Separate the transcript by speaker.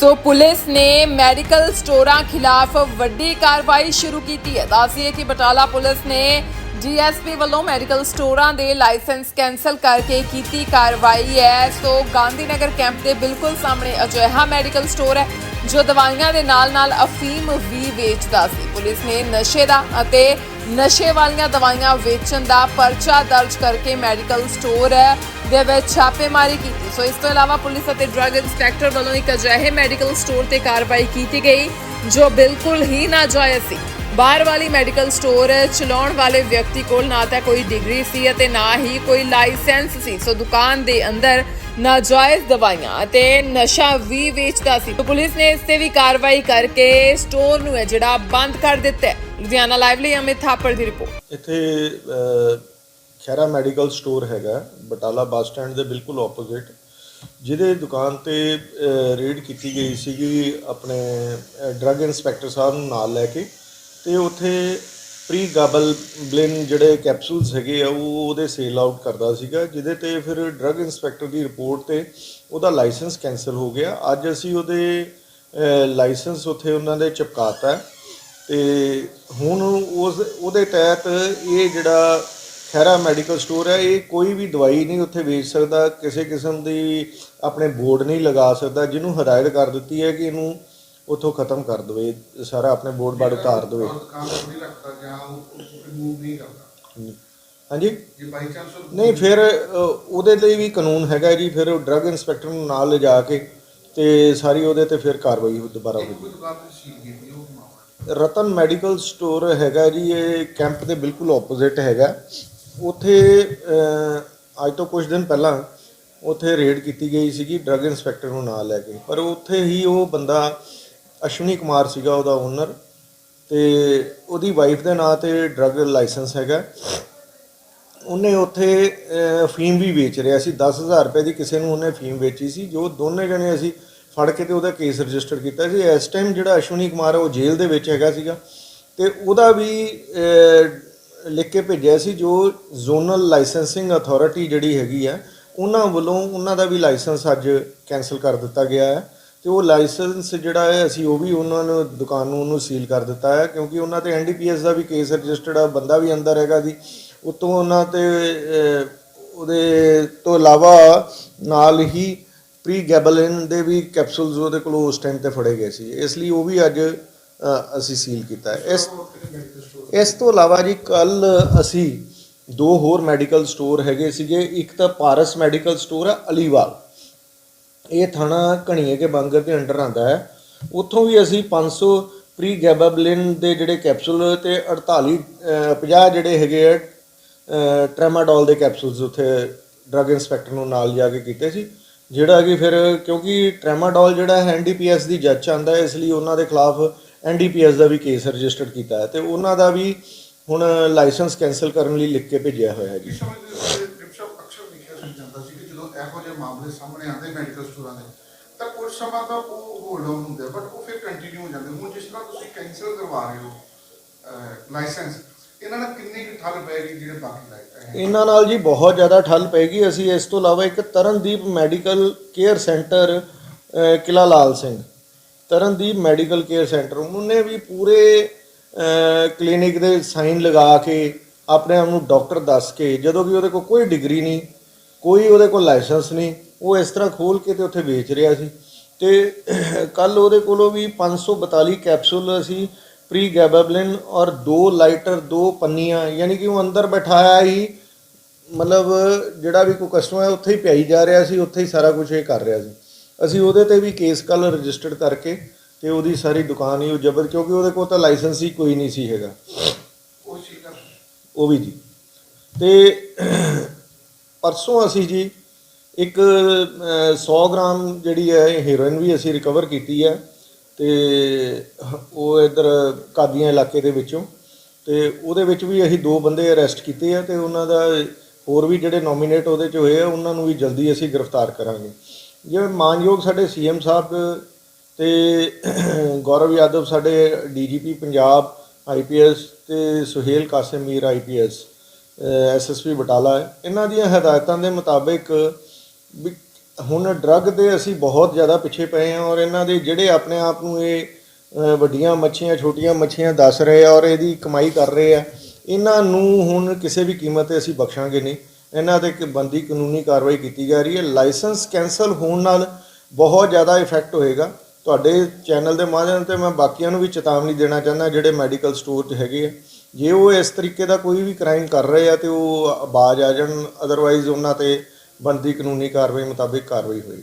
Speaker 1: So police ਨੇ medical ਸਟੋਰਾਂ ਖਿਲਾਫ ਵੱਡੀ ਕਾਰਵਾਈ ਸ਼ੁਰੂ ਕੀਤੀ ਹੈ। ਦੱਸਿਏ ਕਿ ਬਟਾਲਾ ਪੁਲਿਸ ਨੇ ਡੀਐਸਪੀ ਵੱਲੋਂ ਮੈਡੀਕਲ ਸਟੋਰਾਂ ਦੇ ਲਾਇਸੈਂਸ ਕੈਂਸਲ ਕਰਕੇ ਕੀਤੀ ਕਾਰਵਾਈ ਹੈ। ਸੋ ਗਾਂਧੀਨਗਰ ਕੈਂਪ ਦੇ ਬਿਲਕੁਲ ਸਾਹਮਣੇ ਅਜਿਹਾ ਮੈਡੀਕਲ ਸਟੋਰ ਹੈ, ਜੋ ਦਵਾਈਆਂ ਦੇ ਨਾਲ-ਨਾਲ ਅਫੀਮ ਵੀ ਵੇਚਦਾ ਸੀ। ਪੁਲਿਸ ਨੇ ਨਸ਼ੇ ਦਾ ਅਤੇ ਨਸ਼ੇ ਵਾਲੀਆਂ ਦਵਾਈਆਂ ਵੇਚਣ ਦਾ ਪਰਚਾ ਦਰਜ ਕਰਕੇ ਮੈਡੀਕਲ ਸਟੋਰ ਦੇ ਵਿੱਚ ਛਾਪੇਮਾਰੀ ਕੀਤੀ। ਸੋ ਇਸ ਤੋਂ ਇਲਾਵਾ ਪੁਲਿਸ ਅਤੇ ਡਰੱਗ ਇੰਸਪੈਕਟਰ ਵੱਲੋਂ ਇੱਕ ਅਜਿਹੇ ਮੈਡੀਕਲ ਸਟੋਰ ਤੇ ਕਾਰਵਾਈ ਕੀਤੀ ਗਈ, ਜੋ ਬਿਲਕੁਲ ਹੀ ਨਾਜਾਇਜ਼ ਸੀ। ਬਾਹਰ ਵਾਲੀ ਮੈਡੀਕਲ ਸਟੋਰ ਚਲਾਉਣ ਵਾਲੇ ਵਿਅਕਤੀ ਕੋਲ ਨਾ ਤਾਂ ਕੋਈ ਡਿਗਰੀ ਸੀ ਅਤੇ ਨਾ ਹੀ ਕੋਈ ਲਾਇਸੈਂਸ ਸੀ। ਸੋ ਦੁਕਾਨ ਦੇ ਅੰਦਰ ਨਾਜਾਇਜ਼ ਦਵਾਈਆਂ ਅਤੇ ਨਸ਼ਾ ਵੀ ਵੇਚਦਾ ਸੀ। ਪੁਲਿਸ ਨੇ ਇਸ ਤੇ ਵੀ ਕਾਰਵਾਈ ਕਰਕੇ ਸਟੋਰ ਨੂੰ ਜਿਹੜਾ ਬੰਦ ਕਰ ਦਿੱਤਾ ਲੁਧਿਆਣਾ ਲਾਈਵ ਲਈ ਅਮਿਤ ਥਾਪੜ ਦੀ ਰਿਪੋਰਟ।
Speaker 2: ਇੱਥੇ ਖੈਰਾ ਮੈਡੀਕਲ ਸਟੋਰ ਹੈਗਾ, ਬਟਾਲਾ ਬੱਸ ਸਟੈਂਡ ਦੇ ਬਿਲਕੁਲ ਆਪੋਜ਼ਿਟ ਜਿਹਦੇ ਦੁਕਾਨ ਤੇ ਰੇਡ ਕੀਤੀ ਗਈ ਸੀਗੀ ਆਪਣੇ ਡਰੱਗ ਇੰਸਪੈਕਟਰ ਸਾਹਿਬ ਨੂੰ ਨਾਲ ਲੈ ਕੇ, ਤੇ ਉੱਥੇ ਪ੍ਰੀ ਗਾਬਲ ਬਲਿਨ ਜਿਹੜੇ ਕੈਪਸੂਲਸ ਹੈਗੇ ਆ, ਉਹ ਉਹਦੇ ਸੇਲ ਆਊਟ ਕਰਦਾ ਸੀਗਾ, ਜਿਹਦੇ ਤੇ ਫਿਰ ਡਰੱਗ ਇੰਸਪੈਕਟਰ ਦੀ ਰਿਪੋਰਟ ਤੇ ਉਹਦਾ ਲਾਇਸੈਂਸ ਕੈਨਸਲ ਹੋ ਗਿਆ। ਅੱਜ ਅਸੀਂ ਉਹਦੇ ਲਾਇਸੈਂਸ ਉੱਥੇ ਉਹਨਾਂ ਦੇ ਚਿਪਕਾਤਾ ਹੈ ਤੇ ਹੁਣ ਉਸ, ਉਹਦੇ ਤਹਿਤ ਇਹ ਜਿਹੜਾ ਖੈਰਾ ਮੈਡੀਕਲ ਸਟੋਰ ਹੈ ਇਹ ਕੋਈ ਵੀ ਦਵਾਈ ਨਹੀਂ ਉੱਥੇ ਵੇਚ ਸਕਦਾ ਕਿਸੇ ਕਿਸਮ ਦੀ ਆਪਣੇ ਬੋਰਡ ਨਹੀਂ ਲਗਾ ਸਕਦਾ ਜਿਹਨੂੰ ਹਦਾਇਤ ਕਰ ਦਿੱਤੀ ਹੈ ਕਿ ਇਹਨੂੰ ਉੱਥੋਂ ਖਤਮ ਕਰ ਦੇਵੇ ਸਾਰਾ ਆਪਣੇ ਬੋਰਡ ਬਾੜ ਉਤਾਰ ਦੇਵੇ। ਹਾਂਜੀ? ਨਹੀਂ ਫਿਰ ਉਹਦੇ ਲਈ ਵੀ ਕਾਨੂੰਨ ਹੈਗਾ ਜੀ ਫਿਰ ਉਹ ਡਰੱਗ ਇੰਸਪੈਕਟਰ ਨੂੰ ਨਾਲ ਲਿਜਾ ਕੇ ਤੇ ਸਾਰੀ ਉਹਦੇ ਤੇ ਫਿਰ ਕਾਰਵਾਈ ਦੁਬਾਰਾ
Speaker 3: ਮਾਮਲਾ
Speaker 2: ਰਤਨ ਮੈਡੀਕਲ ਸਟੋਰ ਹੈਗਾ ਜੀ ਇਹ ਕੈਂਪ ਦੇ ਬਿਲਕੁਲ ਆਪੋਜ਼ਿਟ ਹੈਗਾ। ਉੱਥੇ ਅੱਜ ਤੋਂ ਕੁਝ ਦਿਨ ਪਹਿਲਾਂ ਉੱਥੇ ਰੇਡ ਕੀਤੀ ਗਈ ਸੀਗੀ ਡਰੱਗ ਇੰਸਪੈਕਟਰ ਨੂੰ ਨਾਲ ਲੈ ਕੇ। ਪਰ ਉੱਥੇ ਹੀ ਉਹ ਬੰਦਾ ਅਸ਼ਵਨੀ ਕੁਮਾਰ ਸੀਗਾ ਉਹਦਾ ਓਨਰ ਤੇ ਉਹਦੀ ਵਾਈਫ ਦੇ ਨਾਂ ਤੇ ਡਰੱਗ ਲਾਇਸੈਂਸ ਹੈਗਾ। ਉਹਨੇ ਉੱਥੇ ਫੀਮ ਵੀ ਵੇਚ ਰਿਹਾ ਸੀ। 10000 ਰੁਪਏ ਦੀ ਕਿਸੇ ਨੂੰ ਉਹਨੇ ਫੀਮ ਵੇਚੀ ਸੀ, ਜੋ ਦੋਨੇ ਜਣੇ ਅਸੀਂ ਫੜ ਕੇ ਤੇ ਉਹਦਾ ਕੇਸ ਰਜਿਸਟਰ ਕੀਤਾ ਸੀ। ਇਸ ਟਾਈਮ ਜਿਹੜਾ ਅਸ਼ਵਨੀ ਕੁਮਾਰ ਉਹ ਜੇਲ੍ਹ ਦੇ ਵਿੱਚ ਹੈਗਾ ਸੀਗਾ। ਤੇ ਉਹਦਾ ਵੀ ਲਿਖ ਕੇ ਭੇਜਿਆ ਸੀ, ਜੋ ਜ਼ੋਨਲ ਲਾਇਸੈਂਸਿੰਗ ਅਥਾਰਟੀ ਜਿਹੜੀ ਹੈਗੀ ਆ, ਉਹਨਾਂ ਵੱਲੋਂ ਉਹਨਾਂ ਦਾ ਵੀ ਲਾਇਸੈਂਸ ਅੱਜ ਕੈਨਸਲ ਕਰ ਦਿੱਤਾ ਗਿਆ ਹੈ। ਤੇ ਉਹ ਲਾਇਸੈਂਸ ਜਿਹੜਾ ਹੈ, ਅਸੀਂ ਉਹ ਵੀ ਉਹਨਾਂ ਨੂੰ, ਦੁਕਾਨ ਨੂੰ ਉਹਨੂੰ ਸੀਲ ਕਰ ਦਿੱਤਾ ਹੈ, ਕਿਉਂਕਿ ਉਹਨਾਂ ਤੇ ਐਨਡੀਪੀਐਸ ਦਾ ਵੀ ਕੇਸ ਰਜਿਸਟਰਡ ਆ, ਬੰਦਾ ਵੀ ਅੰਦਰ ਹੈਗਾ ਜੀ। ਉਤੋਂ ਉਹਨਾਂ ਤੇ ਉਹਦੇ ਤੋਂ ਇਲਾਵਾ ਨਾਲ ਹੀ ਪ੍ਰੀ ਗੈਬਲਿਨ ਦੇ ਵੀ ਕੈਪਸੂਲਸ ਉਹਦੇ ਕੋਲ ਉਸ ਟਾਈਮ ਤੇ ਫੜੇ ਗਏ ਸੀ। ਇਸ ਲਈ ਉਹ ਵੀ ਅੱਜ ਅਸੀਂ ਸੀਲ ਕੀਤਾ ਹੈ। ਇਸ ਇਸ ਤੋਂ ਇਲਾਵਾ ਜੀ ਕੱਲ ਅਸੀਂ ਦੋ ਹੋਰ ਮੈਡੀਕਲ ਸਟੋਰ ਹੈਗੇ ਸੀਗੇ। ਇੱਕ ਤਾਂ ਪਾਰਸ ਮੈਡੀਕਲ ਸਟੋਰ ਹੈ ਅਲੀਵਾਲ। ਇਹ ਥਾਣਾ ਘਣੀਏ ਕੇ ਬਾਂਗਰ ਦੇ ਅੰਡਰ ਆਂਦਾ ਹੈ। ਉੱਥੋਂ ਵੀ ਅਸੀਂ 500 ਪ੍ਰੀ ਗੈਬਾਬਲਿਨ ਦੇ ਜਿਹੜੇ ਕੈਪਸੂਲ ਤੇ 48 ਅਹ, 50 ਜਿਹੜੇ ਹੈਗੇ ਆ ਅਹ, ਟ੍ਰੈਮਾਡੋਲ ਦੇ ਕੈਪਸੂਲਸ ਉੱਥੇ ਡਰੱਗ ਇੰਸਪੈਕਟਰ ਨੂੰ ਨਾਲ ਜਾ ਕੇ ਕੀਤੇ ਸੀ। ਜਿਹੜਾ ਕਿ ਫਿਰ ਕਿਉਂਕਿ ਟ੍ਰੈਮਾਡੋਲ ਜਿਹੜਾ ਹੈ ਐਨਡੀਪੀਐਸ ਦੀ ਜੱਜ ਆਂਦਾ ਹੈ ਇਸ ਲਈ ਉਹਨਾਂ ਦੇ ਖਿਲਾਫ ਐਨਡੀਪੀਐਸ ਦਾ ਵੀ ਕੇਸ ਰਜਿਸਟਰਡ ਕੀਤਾ ਹੈ ਤੇ ਉਹਨਾਂ ਦਾ ਵੀ ਹੁਣ ਲਾਇਸੈਂਸ ਕੈਨਸਲ ਕਰਨ ਲਈ ਲਿਖ ਕੇ ਭੇਜਿਆ ਹੋਇਆ ਹੈ ਜੀ।
Speaker 3: ਇਸ ਸਮੇਂ ਦੇ ਡਿਪਸ਼ਪ ਅਕਸਰ ਲਿਖਿਆ ਸੀ ਜਾਂਦਾ ਸੀ ਕਿ ਜਦੋਂ ਇਹੋ ਜਿਹੇ ਮਾਮਲੇ ਸਾਹਮਣੇ ਆਉਂਦੇ ਮੈਡੀਕਲ ਸਟੋਰਾਂ ਦੇ ਤਾਂ ਕੁਝ ਸਮਾਂ ਤਾਂ ਉਹ ਹੋਲਡ ਆਨ ਹੁੰਦੇ ਬਟ ਉਹ ਫਿਰ ਕੰਟੀਨਿਊ ਹੋ ਜਾਂਦੇ ਹੁਣ ਜਿਸ ਤਰ੍ਹਾਂ ਤੁਸੀਂ ਕੈਂਸਲ ਕਰਵਾ ਰਹੇ ਹੋ ਲਾਇਸੈਂਸ ਇਹਨਾਂ ਨਾਲ ਕਿੰਨੀ ਕੁ ਠੱਲ ਪਏਗੀ ਜਿਹੜੇ ਬਾਕੀ ਲਾਇਸੈਂਸ
Speaker 2: ਇਹਨਾਂ ਨਾਲ ਜੀ ਬਹੁਤ ਜ਼ਿਆਦਾ ਠੱਲ ਪੈਗੀ ਅਸੀਂ ਇਸ ਤੋਂ ਇਲਾਵਾ ਇੱਕ Tarandeep medical care centre Qila Lal Singh. Tarandeep medical care centre, ਉਹਨੇ ਵੀ ਪੂਰੇ ਕਲੀਨਿਕ ਦੇ ਸਾਈਨ ਲਗਾ ਕੇ ਆਪਣੇ ਆਪ ਨੂੰ ਡਾਕਟਰ ਦੱਸ ਕੇ, ਜਦੋਂ ਕਿ ਉਹਦੇ ਕੋਲ ਕੋਈ ਡਿਗਰੀ ਨਹੀਂ, ਕੋਈ ਉਹਦੇ ਕੋਲ ਲਾਇਸੈਂਸ ਨਹੀਂ, ਉਹ ਇਸ ਤਰ੍ਹਾਂ ਖੋਲ ਕੇ ਤੇ ਉੱਥੇ ਵੇਚ ਰਿਹਾ ਸੀ। ਤੇ ਕੱਲ ਉਹਦੇ ਕੋਲੋਂ ਵੀ 542 ਕੈਪਸੂਲ ਅਸੀਂ ਪ੍ਰੀ ਗੈਬਾਬਲਿਨ ਔਰ ਦੋ ਲਾਈਟਰ, ਦੋ ਪੰਨੀਆਂ, ਯਾਨੀ ਕਿ ਉਹ ਅੰਦਰ ਬਿਠਾਇਆ ਹੀ, ਮਤਲਬ ਜਿਹੜਾ ਵੀ ਕੋਈ ਕਸਟਮਰ ਹੈ, ਉੱਥੇ ਹੀ ਪਿਆਈ ਜਾ ਰਿਹਾ ਸੀ, ਉੱਥੇ ਹੀ ਸਾਰਾ ਕੁਝ ਇਹ ਕਰ ਰਿਹਾ ਸੀ। ਅਸੀਂ ਉਹਦੇ ਤੇ ਵੀ ਕੇਸ ਕੱਲ ਰਜਿਸਟਰਡ ਕਰਕੇ ਤੇ ਉਹਦੀ ਸਾਰੀ ਦੁਕਾਨ ਹੀ ਉਹ ਜਬਰ ਕਿਉਂਕਿ ਉਹਦੇ ਕੋਲ ਤਾਂ ਲਾਇਸੈਂਸ ਹੀ ਕੋਈ ਨਹੀਂ ਸੀ ਹੈਗਾ।
Speaker 3: ਉਹ ਚੀਜ਼
Speaker 2: ਉਹ ਵੀ ਜੀ। ਤੇ ਪਰਸੋਂ ਅਸੀਂ ਜੀ ਇੱਕ ਅਹ, 100 ਗ੍ਰਾਮ ਜਿਹੜੀ ਹੈ ਹੀਰੋਇਨ ਵੀ ਅਸੀਂ ਰਿਕਵਰ ਕੀਤੀ ਹੈ ਤੇ ਉਹ ਇਧਰ ਕਾਦੀਆਂ ਇਲਾਕੇ ਦੇ ਵਿੱਚੋਂ। ਤੇ ਉਹਦੇ ਵਿੱਚ ਵੀ ਅਸੀਂ ਦੋ ਬੰਦੇ ਅਰੈਸਟ ਕੀਤੇ ਆ ਤੇ ਉਹਨਾਂ ਦਾ ਹੋਰ ਵੀ ਜਿਹੜੇ ਨੋਮੀਨੇਟ ਉਹਦੇ ਚ ਹੋਏ ਆ ਉਹਨਾਂ ਨੂੰ ਵੀ ਜਲਦੀ ਅਸੀਂ ਗ੍ਰਿਫਤਾਰ ਕਰਾਂਗੇ। ਜਿਵੇਂ ਮਾਨਯੋਗ ਸਾਡੇ ਸੀਐਮ ਸਾਹਿਬ ਤੇ ਗੌਰਵ ਯਾਦਵ ਸਾਡੇ ਡੀਜੀਪੀ ਪੰਜਾਬ ਆਈਪੀਐਸ ਤੇ ਸੁਹੇਲ ਕਾਸਿਮ ਮੀਰ ਆਈਪੀਐਸ ਐਸਐਸਪੀ ਬਟਾਲਾ, ਇਹਨਾਂ ਦੀਆਂ ਹਦਾਇਤਾਂ ਦੇ ਮੁਤਾਬਿਕ ਵੀ ਹੁਣ ਡਰੱਗ ਦੇ ਅਸੀਂ ਬਹੁਤ ਜ਼ਿਆਦਾ ਪਿੱਛੇ ਪਏ ਹਾਂ ਔਰ ਇਹਨਾਂ ਦੇ ਜਿਹੜੇ ਆਪਣੇ ਆਪ ਨੂੰ ਇਹ ਵੱਡੀਆਂ ਮੱਛੀਆਂ, ਛੋਟੀਆਂ ਮੱਛੀਆਂ ਦੱਸ ਰਹੇ ਆ ਔਰ ਇਹਦੀ ਕਮਾਈ ਕਰ ਰਹੇ ਆ, ਇਹਨਾਂ ਨੂੰ ਹੁਣ ਕਿਸੇ ਵੀ ਕੀਮਤ ਤੇ ਅਸੀਂ ਬਖਸ਼ਾਂਗੇ ਨਹੀਂ। ਇਹਨਾਂ ਤੇ ਇੱਕ ਬੰਦੀ ਕਾਨੂੰਨੀ ਕਾਰਵਾਈ ਕੀਤੀ ਜਾ ਰਹੀ ਹੈ। ਲਾਇਸੈਂਸ ਕੈਨਸਲ ਹੋਣ ਨਾਲ ਬਹੁਤ ਜ਼ਿਆਦਾ ਇਫੈਕਟ ਹੋਏਗਾ। ਤੁਹਾਡੇ ਚੈਨਲ ਦੇ ਮਾਧਿਅਮ ਤੇ ਮੈਂ ਬਾਕੀਆਂ ਨੂੰ ਵੀ ਚੇਤਾਵਨੀ ਦੇਣਾ ਚਾਹੁੰਦਾ, ਜਿਹੜੇ ਮੈਡੀਕਲ ਸਟੋਰ 'ਚ ਹੈਗੇ ਆ। ਜੇ ਉਹ ਇਸ ਤਰੀਕੇ ਦਾ ਕੋਈ ਵੀ ਕ੍ਰਾਈਮ ਕਰ ਰਹੇ ਆ ਤੇ ਉਹ ਬਾਜ਼ ਆ ਜਾਣ ਅਦਰਵਾਈਜ਼ ਉਹਨਾਂ ਤੇ ਬਣਦੀ ਕਾਨੂੰਨੀ ਕਾਰਵਾਈ ਮੁਤਾਬਿਕ ਕਾਰਵਾਈ ਹੋਏਗੀ।